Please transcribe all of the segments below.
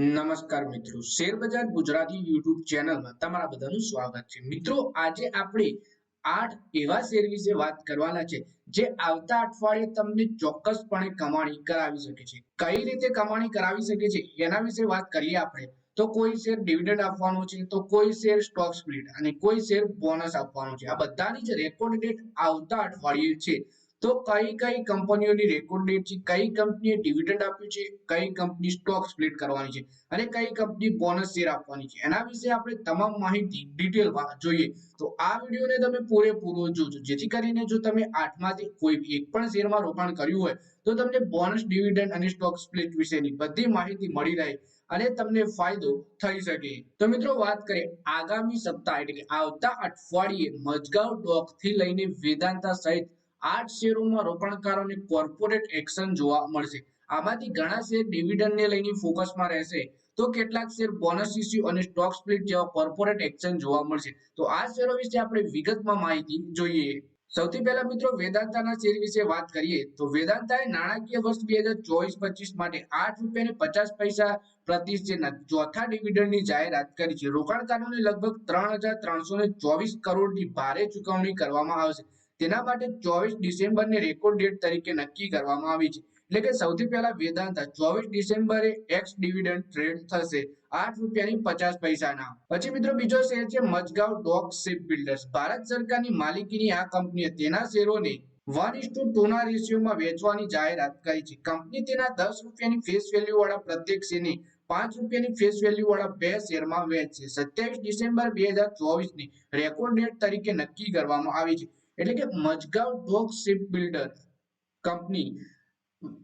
નમસ્કાર મિત્રો. શેરબજાર ગુજરાતી યુટ્યુબ ચેનલમાં તમારા બધાનું સ્વાગત છે. મિત્રો, આજે આપણે આઠ એવા શેર વિશે વાત કરવાના છે, જે આવતા અઠવાડિયે તમને ચોક્કસપણે કમાણી કરાવી શકે છે. કઈ રીતે કમાણી કરાવી શકે છે, એના વિશે વાત કરીએ આપણે. તો કોઈ શેર ડિવિડન્ડ આપવાનો છે, તો કોઈ શેર સ્ટોક સ્પ્લિટ અને કોઈ શેર બોનસ આપવાનો છે. આ બધાની જ રેકોર્ડ ડેટ આવતા અઠવાડિયે છે. તો કઈ કઈ કંપનીઓની રેકોર્ડ ડેટ છે, કઈ કંપનીએ ડિવિડન્ડ આપ્યું છે, કઈ કંપની સ્ટોક સ્પ્લિટ કરવાની છે અને કઈ કંપની બોનસ શેર આપવાની છે. એના વિશે આપણે તમામ માહિતી ડિટેલમાં જોઈએ. તો આ વિડીયોને તમે પૂરેપૂરો જોજો. જેથી કરીને જો તમે આઠમાંથી કોઈ એક પણ શેરમાં રોકાણ કર્યું હોય, તો તમને બોનસ ડિવિડન્ડ અને સ્ટોક સ્પ્લિટ વિશેની બધી માહિતી મળી રહે અને તમને ફાયદો થઈ શકે. તો મિત્રો વાત કરીએ આગામી સપ્તાહ એટલે કે આવતા અઠવાડિયે મજગાવ ડોકથી લઈને વેદાંતા સહિત આઠ શેરોમાં રોકાણકારોને કોર્પોરેટ એક્શન જોવા મળશે. આમાંથી ઘણા શેર ડિવિડન્ડને લઈને ફોકસમાં રહેશે. તો કેટલાક શેર બોનસ ઇસ્યુ અને સ્ટોક સ્પ્લિટ જેવા કોર્પોરેટ એક્શન જોવા મળશે. તો આ શેરો વિશે આપણે વિગતમાં માહિતી જોઈએ. સૌથી પહેલા મિત્રો વેદાંતાના શેર વિશે વાત કરીએ. તો વેદાંતાએ નાણાકીય વર્ષ બે હજાર ચોવીસ પચીસ માટે આઠ રૂપિયા પચાસ પૈસા પ્રતિ શેરના ચોથા ડિવિડન્ડની જાહેરાત કરી છે. રોકાણકારોને લગભગ ત્રણ હજાર ત્રણસો ને ચોવીસ કરોડની ભારે ચુકવણી કરવામાં આવશે. તેના માટે ચોવીસ ડિસેમ્બરને રેકોર્ડ ડેટ તરીકે નક્કી કરવામાં આવી છે. એટલે કે સૌથી પહેલા વેદાંતા ચોવીસ ડિસેમ્બરે એક્સ ડિવિડન્ડ ટ્રેડ થશે. આઠ રૂપિયાની પચાસ પૈસાના. પછી મિત્રો બીજો શેર છે Mazagaon dock ship builders. Bharat સરકારની માલિકીની આ કંપનીએ તેના શેરોને one is to two two રેશિયોમાં વેચવાની જાહેરાત કરી છે. કંપની તેના દસ રૂપિયાની ફેસ વેલ્યુ વાળા પ્રત્યેક શેરને પાંચ રૂપિયાની ફેસ વેલ્યુ વાળા બે શેરમાં વેચશે. સત્યાવીસ ડિસેમ્બર બે હજાર ચોવીસની રેકોર્ડ ડેટ તરીકે નક્કી કરવામાં આવી છે. એટલે કે Mazagon dock ship builder company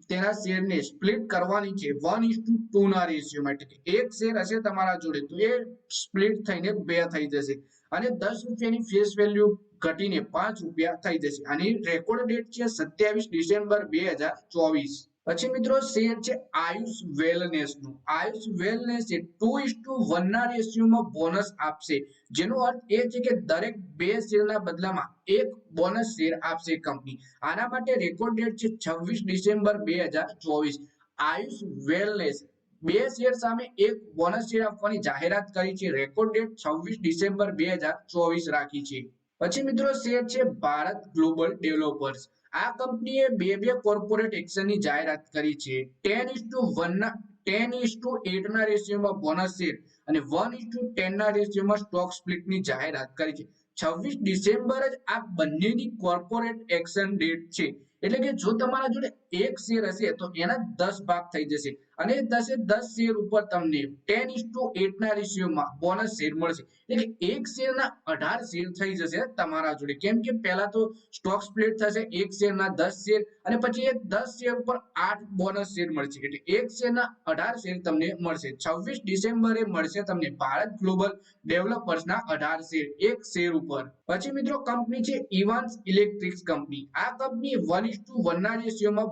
તેના શેરને સ્પ્લિટ કરવાની છે. વન ઇસ ટુ ટુ ના રેશિયોમાં એટલે એક શેર હશે તમારા જોડે, તો એ સ્પ્લિટ થઈને બે થઈ જશે. અને દસ રૂપિયાની ફેસ વેલ્યુ ઘટીને પાંચ રૂપિયા થઈ જશે. આની રેકોર્ડ ડેટ છે સત્યાવીસ ડિસેમ્બર બે હજાર ચોવીસ. પછી મિત્રો શેર છે આયુષ વેલનેસનું. આયુષ વેલનેસ એ ટુ ઇસ ટુ વન ના રેશિયોમાં બોનસ આપશે. જેનો અર્થ એ છે કે દરેક બે શેરના બદલામાં એક બોનસ શેર આપશે કંપની આના માટે રેકોર્ડ ડેટ છે છવ્વીસ ડિસેમ્બર બે હજાર ચોવીસ. આયુષ વેલનેસ બે શેર સામે એક બોનસ શેર આપવાની જાહેરાત કરી છે. રેકોર્ડ ડેટ છવ્વીસ ડિસેમ્બર બે હજાર ચોવીસ રાખી છે. પછી મિત્રો શેર છે ભારત ગ્લોબલ ડેવલપર્સ આ કંપનીએ બે બે કોર્પોરેટ એક્શનની જાહેરાત કરી છે. ટેન ઇસ ટુ વન ના ટેન ઇસ ટુ એટ ના રેશિયોમાં બોનસ શેર અને વન ઇસ ટુ ટેન ના રેશિયોમાં સ્ટોક સ્પ્લિટની જાહેરાત કરી છે. છવ્વીસ ડિસેમ્બર જ આ બંનેની કોર્પોરેટ એક્શન ડેટ છે. એટલે કે જો તમારા જોડે એક શેર હશે, તો એના દસ ભાગ થઈ જશે. અને દસે દસ શેર ઉપર તમને ટેન ઇસ ટુ એટ ના રેશિયોમાં બોનસ શેર મળશે. એટલે કે એક શેરના અઢાર શેર થઈ જશે તમારા જોડે. કેમ કે પહેલા તો સ્ટોક સ્પ્લિટ થશે, એક શેરના દસ શેર અને પછી એ દસ શેર ઉપર આઠ બોનસ શેર મળશે. એટલે એક શેરના અઢાર શેર તમને મળશે. છવ્વીસ ડિસેમ્બરે મળશે તમને ભારત ગ્લોબલ ડેવલપર્સના અઢાર શેર, એક શેર ઉપર. પછી મિત્રો કંપની છે ઇવાન્સ ઇલેક્ટ્રિક્સ કંપની. આ કંપની વન ચોવીસ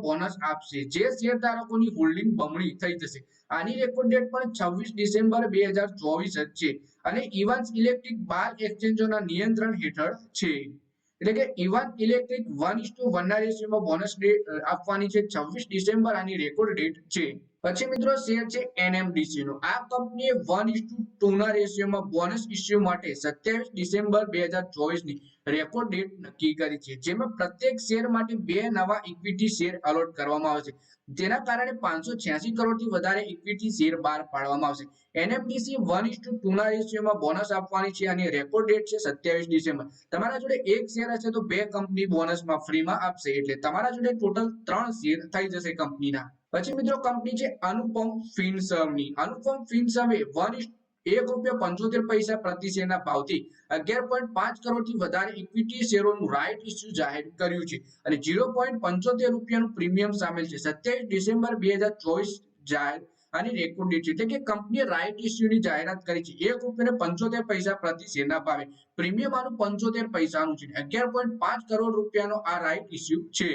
છે. અને ઇવાન્સ ઇલેક્ટ્રિક બાર એક્સચેન્જોના નિયંત્રણ હેઠળ છે. એટલે કે Evan electric one is to one રેશિયોમાં આપવાની છે છવ્વીસ ડિસેમ્બર. આની રેકોર્ડ ડેટ છે. પછી મિત્રો શેર છે એનએમડીસી નો. આ કંપનીએ વન ઇસ ટુ ના રેશિયોમાં બોનસ ઇસ્યુ માટે સત્યાવીસ ડિસેમ્બર બે હજાર રેકોર્ડ ડેટ નક્કી કરી છે. જેમાં પ્રત્યેક શેર માટે બે નવા ઇક્વિટી શેર અલોટ કરવામાં આવશે જેના કારણે પાંચસો છ્યાસી કરોડથી વધારે ઇક્વિટી શેર બહાર પાડવામાં આવશે. NMDC one is to two two રેશિયોમાં bonus આપવાની છે અને રેકોર્ડ ડેટ છે સત્યાવીસ ડિસેમ્બર. તમારા જોડે એક શેર હશે તો બે કંપની બોનસમાં ફ્રીમાં આપશે. એટલે તમારા જોડે ટોટલ ત્રણ શેર થઈ જશે કંપનીના પછી મિત્રો કંપની છે અનુપમ ફિનસર્વની અનુપમ ફિનસર્વે વન એક રૂપિયા પંચોતેર પૈસા પ્રતિ શેરના ભાવથી અગિયાર પોઈન્ટ પાંચ કરોડથી વધારે ઇક્વિટી શેરોનું રાઇટ ઇસ્યુ જાહેર કર્યું છે. અને ઝીરો પોઈન્ટ પંચોતેર રૂપિયાનું પ્રીમિયમ સામેલ છે. સત્યાવીસ ડિસેમ્બર બે હજાર ચોવીસ જાહેર અને રેકોર્ડ ડેટ એટલે કે કંપનીએ રાઇટ ઇસ્યુની જાહેરાત કરી છે. એક રૂપિયા પંચોતેર પૈસા પ્રતિ શેરના ભાવે. પ્રીમિયમ આનું પંચોતેર પૈસાનું છે. અગિયાર પોઈન્ટ પાંચ કરોડ રૂપિયાનો આ રાઇટ ઇસ્યુ છે.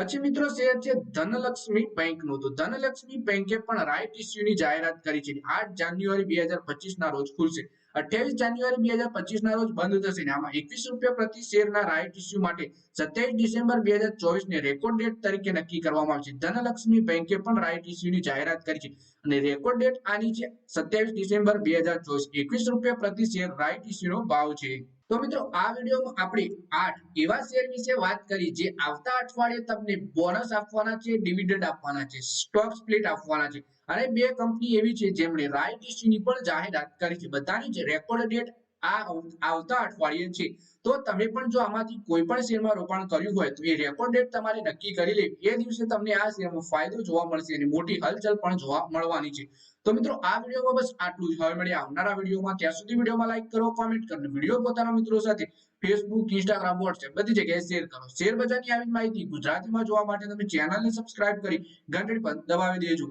પછી મિત્રો શેર છે ધનલક્ષ્મી બેંકનું તો ધનલક્ષ્મી બેંકે પણ રાઇટ ઇસ્યુ ની જાહેરાત કરી છે. આઠ જાન્યુઆરી બે હજાર પચીસ ના રોજ ખુલશે. અઠ્યાવીસ જાન્યુઆરી બે હજાર પચીસ ના રોજ બંધ થશે ને આમાં એકવીસ રૂપિયા પ્રતિ શેરના રાઇટ ઇસ્યુ માટે સત્યાવીસ ડિસેમ્બર બે હજાર ચોવીસ ને રેકોર્ડ ડેટ તરીકે નક્કી કરવામાં આવશે. ધનલક્ષ્મી બેંકે પણ રાઇટ ઇસ્યુ ની જાહેરાત કરી છે. અને રેકોર્ડ ડેટ આની છે સત્યાવીસ ડિસેમ્બર બે હજાર ચોવીસ. એકવીસ રૂપિયા પ્રતિ શેર રાઇટ ઇસ્યુ નો ભાવ છે. તો મિત્રો, આ વિડીયોમાં આપણે આઠ એવા શેર વિશે વાત કરી જે આવતા અઠવાડિયે તમને બોનસ આપવાના છે ડિવિડન્ડ આપવાના છે સ્ટોક સ્પ્લિટ આપવાના છે. અને બે કંપની એવી છે જેમણે રાઇટ ઇસ્યુની પણ જાહેરાત કરી છે. બધાની જ રેકોર્ડ ડેટ આ આવતા અઠવાડિયે છે. તો તમે પણ જો આમાંથી કોઈ પણ શેરમાં રોકાણ કર્યું હોય તો એ રેકોર્ડ ડેટ તમારે નક્કી કરી લેવી. એ દિવસે તમને આ શેરમાં ફાયદો જોવા મળશે અને મોટી હલચલ પણ જોવા મળવાની છે. તો મિત્રો, આ વિડીયોમાં બસ આટલું જ. હવે મળીએ આવનારા વિડીયોમાં. ત્યાં સુધી વિડીયોમાં લાઈક કરો કોમેન્ટ કરો વીડિયો પોતાના મિત્રો સાથે ફેસબુક ઇન્સ્ટાગ્રામ વોટ્સએપ બધી જગ્યાએ શેર કરો. શેર આવી માહિતી ગુજરાતીમાં જોવા માટે તમે ચેનલને સબસ્ક્રાઇબ કરી ઘંટડી પર દબાવી દેજો.